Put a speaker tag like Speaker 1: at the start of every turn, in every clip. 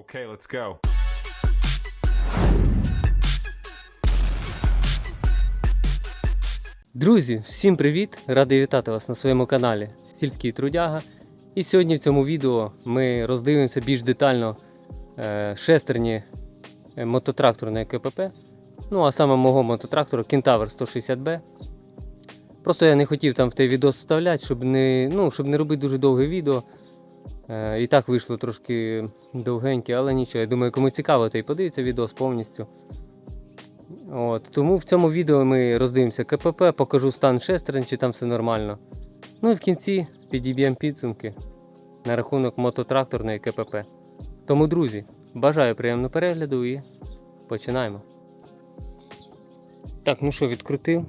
Speaker 1: Okay, let's go.
Speaker 2: Друзі, всім привіт! Радий вітати вас на своєму каналі Сільський Трудяга. І сьогодні в цьому відео ми роздивимося більш детально е, шестерні е, мототракторної КПП. Ну, а саме мого мототрактору Kentaur 160B. Просто я не хотів там в той відео вставляти, щоб не, ну, щоб не робити дуже довге відео. Е, і так вийшло трошки довгеньке, але нічого. Я думаю, кому цікаво, то і подивиться відео повністю. От, тому в цьому відео ми роздивимося КПП, покажу стан шестерень, чи там все нормально. Ну і в кінці підіб'ємо підсумки на рахунок мототракторної КПП. Тому, друзі, бажаю приємного перегляду і починаємо. Так, ну що, відкрутив.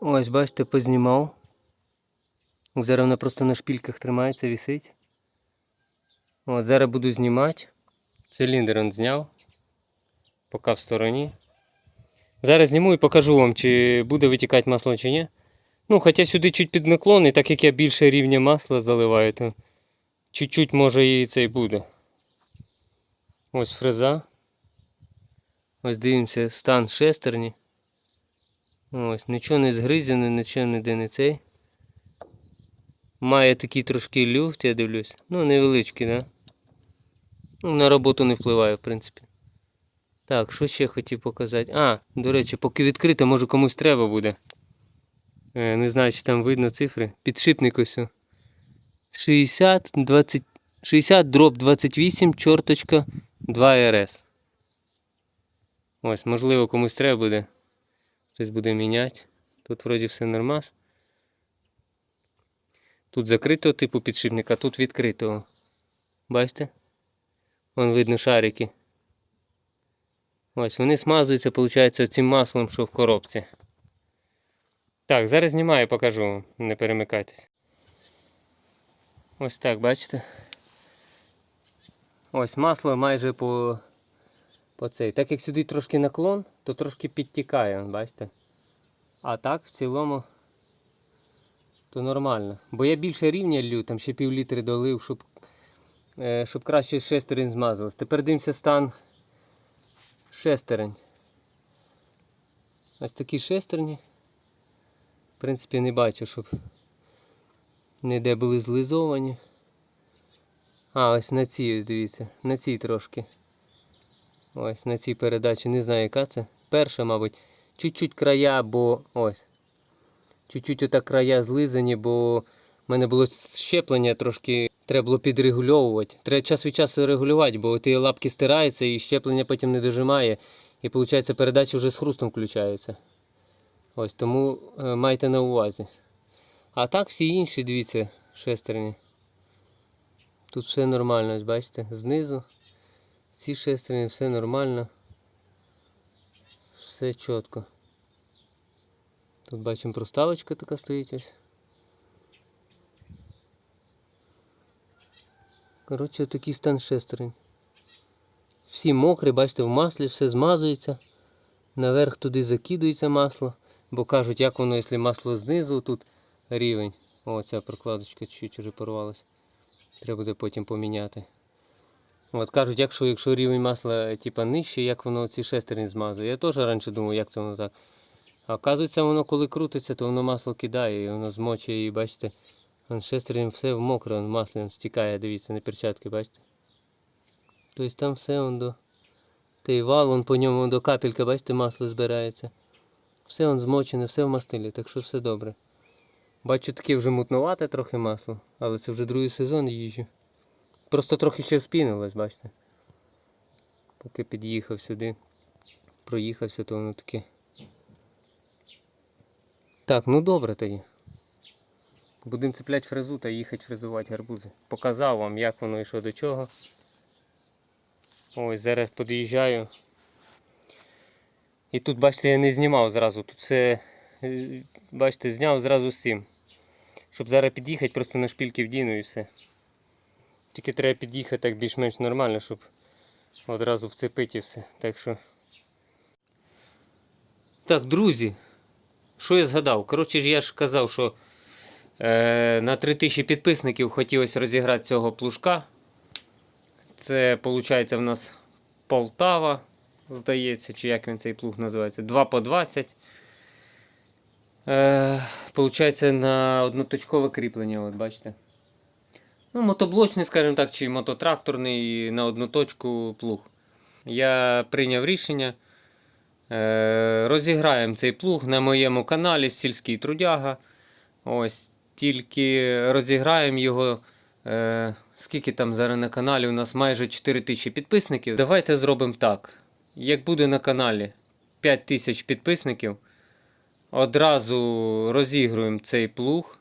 Speaker 2: Ось, бачите, познімав. Зараз вона просто на шпільках тримається, висить. От, зараз буду знімати. Циліндр он зняв поки в стороні. Зараз зніму і покажу вам, чи буде витікати масло, чи ні. Ну, хоча сюди чуть під наклон, і так як я більше рівня масла заливаю, то чуть-чуть може і це й буде. Ось фреза. Ось дивимося стан шестерні. Ось, нічого не згризено, нічого ніде не цей. Має такий трошки люфт, я дивлюсь. Ну, невеличкий, да? Ну, на роботу не впливає, в принципі. Так, що ще хотів показати? А, до речі, поки відкрите, може комусь треба буде. Е, не знаю, чи там видно цифри. Підшипник ось. 60, 20, 60 дроб 28, чорточка 2 РС. Ось, можливо, комусь треба буде. Хтось буде міняти. Тут вроді все нормас. Тут закритого типу підшипника, тут відкритого. Бачите? Вон видно шарики. Ось вони смазуються, виходить, цим маслом, що в коробці. Так, зараз знімаю, покажу вам, не перемикайтесь. Ось так, бачите? Ось масло майже по, по цей. Так як сюди трошки наклон, то трошки підтікає, бачите? А так в цілому то нормально. Бо я більше рівня лью, там ще пів літри долив, щоб, е, щоб краще шестерень змазалось. Тепер дивимося стан шестерень. Ось такі шестерні. В принципі, не бачу, щоб ніде були злизовані. А, ось на цій, ось дивіться, на цій трошки. Ось на цій передачі, не знаю, яка це. Перша, мабуть. Чуть-чуть края, бо ось. Чуть-чуть отак края злизані, бо в мене було щеплення трошки. Треба було підрегульовувати. Треба час від часу регулювати, бо ті лапки стираються і щеплення потім не дожимає. І виходить, передача вже з хрустом включається. Ось тому е, майте на увазі. А так всі інші, дивіться, шестерні. Тут все нормально, ось бачите, знизу. Ці шестерні, все нормально. Все чітко. Тут бачимо проставочка така стоїть ось. Коротше, такий стан шестерень. Всі мокрі, бачите, в маслі все змазується. Наверх туди закидується масло. Бо кажуть, як воно, якщо масло знизу, тут рівень. О, ця прокладочка чуть вже порвалась. Треба буде потім поміняти. От кажуть, якщо, якщо рівень масла типа, нижчий, як воно ці шестерні змазує. Я теж раніше думав, як це воно так. А оказується, воно коли крутиться, то воно масло кидає і воно змочує, і бачите. Вон шестерень все в мокре, вон масло вон стікає, дивіться, на перчатки, бачите? Тобто там все вон до. Той вал, вон по ньому до капелька, бачите, масло збирається. Все вон змочене, все в мастилі, так що все добре. Бачу таке вже мутнувате трохи масло, але це вже другий сезон їжджу. Просто трохи ще вспінилось, бачите. Поки під'їхав сюди, проїхався, то воно таке. Так, ну добре тоді. Будемо цепляти фрезу та їхати фрезувати гарбузи. Показав вам, як воно що до чого. Ось зараз під'їжджаю. І тут, бачите, я не знімав зразу. Тут все, е, бачите, зняв зразу з цим. Щоб зараз під'їхати, просто на шпільки вдіну і все. Тільки треба під'їхати так більш-менш нормально, щоб одразу вцепити і все. Так що. Так, друзі, що я згадав? Коротше ж я ж казав, що е, на 3000 підписників хотілося розіграти цього плужка. Це виходить в нас Полтава, здається, чи як він цей плуг називається. 2 по 20. Е, Получається на одноточкове кріплення, от бачите. Ну, мотоблочний, скажімо так, чи мототракторний на одну точку плуг. Я прийняв рішення. Е, розіграємо цей плуг на моєму каналі Сільський Трудяга. Ось, тільки розіграємо його. Е, скільки там зараз на каналі? У нас майже 4 тисячі підписників. Давайте зробимо так. Як буде на каналі 5 тисяч підписників, одразу розігруємо цей плуг.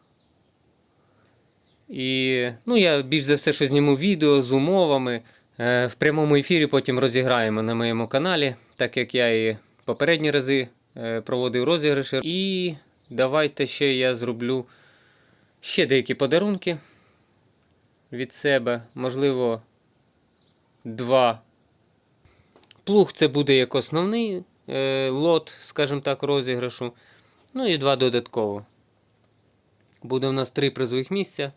Speaker 2: І ну, я більш за все, що зніму відео з умовами. Е, в прямому ефірі потім розіграємо на моєму каналі, так як я і попередні рази е, проводив розіграші. І давайте ще я зроблю ще деякі подарунки від себе. Можливо, два. Плуг це буде як основний е, лот, скажімо так, розіграшу. Ну і два додатково. Буде у нас три призових місця.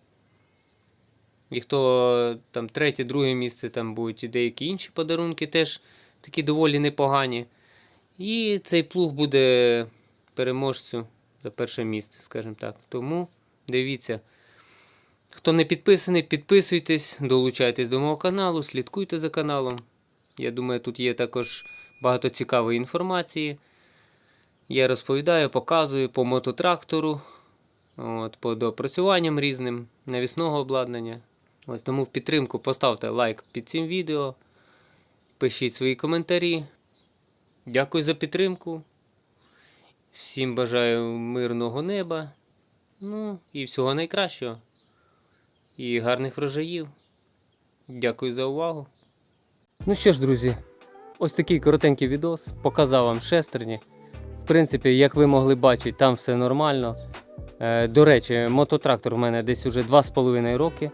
Speaker 2: І хто там третє, друге місце, там будуть і деякі інші подарунки, теж такі доволі непогані. І цей плуг буде переможцю за перше місце, скажімо так. Тому дивіться. Хто не підписаний, підписуйтесь, долучайтесь до мого каналу, слідкуйте за каналом. Я думаю, тут є також багато цікавої інформації. Я розповідаю, показую по мототрактору, от, по допрацюванням різним навісного обладнання. Ось тому в підтримку поставте лайк під цим відео, пишіть свої коментарі. Дякую за підтримку. Всім бажаю мирного неба. Ну і всього найкращого. І гарних врожаїв. Дякую за увагу. Ну що ж, друзі, ось такий коротенький відос. Показав вам шестерні. В принципі, як ви могли бачити, там все нормально. Е, До речі, мототрактор у мене десь уже 2,5 роки.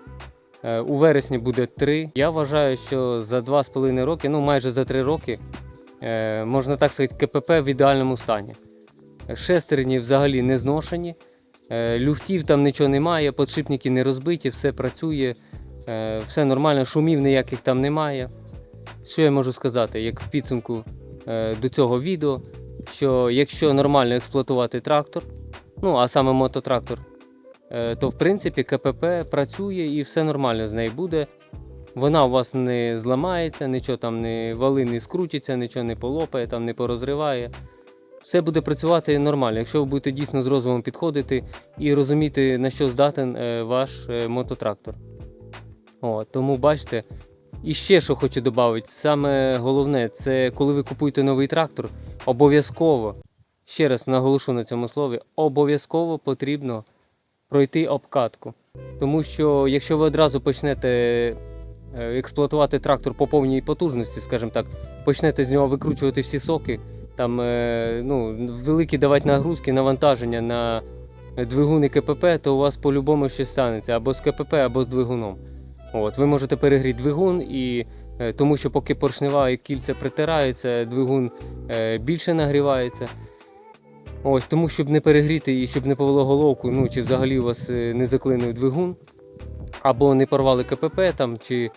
Speaker 2: Е, У вересні буде 3. Я вважаю, що за 2,5 роки, ну майже за 3 роки, можна так сказати, КПП в ідеальному стані. Шестерні взагалі не зношені. Е, Люфтів там нічого немає, подшипники не розбиті, все працює, е, все нормально, шумів ніяких там немає. Що я можу сказати, як в підсумку е, до цього відео, що якщо нормально експлуатувати трактор, ну а саме мототрактор, е, то в принципі КПП працює і все нормально з нею буде. Вона у вас не зламається, нічого там не вали не скрутиться, нічого не полопає, там не порозриває. Все буде працювати нормально, якщо ви будете дійсно з розумом підходити і розуміти, на що здатен е, ваш е, мототрактор. О, тому бачите. І ще що хочу додати, саме головне, це коли ви купуєте новий трактор, обов'язково, ще раз наголошу на цьому слові, обов'язково потрібно пройти обкатку. Тому що якщо ви одразу почнете експлуатувати трактор по повній потужності, скажімо так, почнете з нього викручувати всі соки, там е, ну, великі давати нагрузки, навантаження на двигуни КПП, то у вас по-любому щось станеться або з КПП, або з двигуном. От, ви можете перегріти двигун, і, е, тому що поки поршнева і кільця притираються, двигун е, більше нагрівається. Ось, тому щоб не перегріти і щоб не повело головку, ну чи взагалі у вас е, не заклинив двигун, або не порвали КПП там, чи е,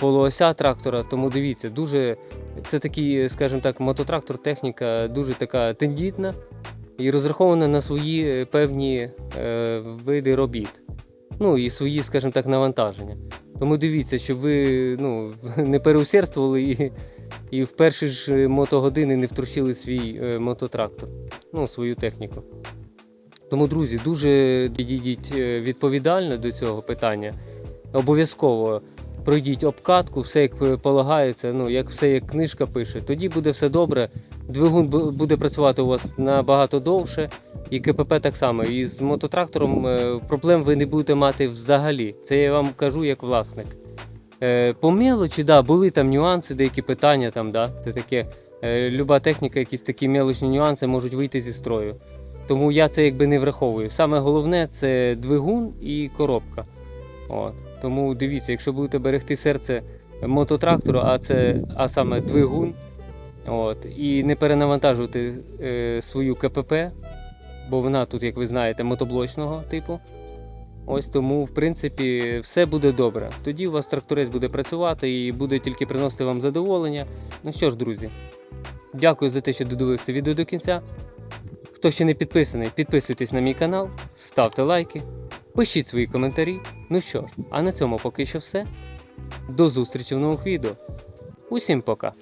Speaker 2: полуося трактора. Тому дивіться, дуже це такий, скажімо так, мототрактор, техніка дуже така тендітна і розрахована на свої е, певні е, види робіт. Ну і свої, скажімо так, навантаження. Тому дивіться, щоб ви ну, не переусердствували і, і в перші ж мотогодини не втручили свій е, мототрактор, ну, свою техніку. Тому, друзі, дуже підійдіть е, відповідально до цього питання. Обов'язково пройдіть обкатку, все як полагається, ну, як все як книжка пише, тоді буде все добре. Двигун буде працювати у вас набагато довше, і КПП так само. І з мототрактором е, проблем ви не будете мати взагалі. Це я вам кажу як власник. Е, По мелочі, да, були там нюанси, деякі питання там, да, це таке. е, Люба техніка, якісь такі мелочні нюанси можуть вийти зі строю. Тому я це якби не враховую. Саме головне це двигун і коробка. От. Тому дивіться, якщо будете берегти серце мототрактору, а це а саме двигун, от, і не перенавантажувати е, свою КПП, бо вона тут, як ви знаєте, мотоблочного типу. Ось тому, в принципі, все буде добре. Тоді у вас тракторець буде працювати і буде тільки приносити вам задоволення. Ну що ж, друзі, дякую за те, що додивилися відео до кінця. Хто ще не підписаний, підписуйтесь на мій канал, ставте лайки, пишіть свої коментарі. Ну що ж, а на цьому поки що все. До зустрічі в нових відео. Усім пока!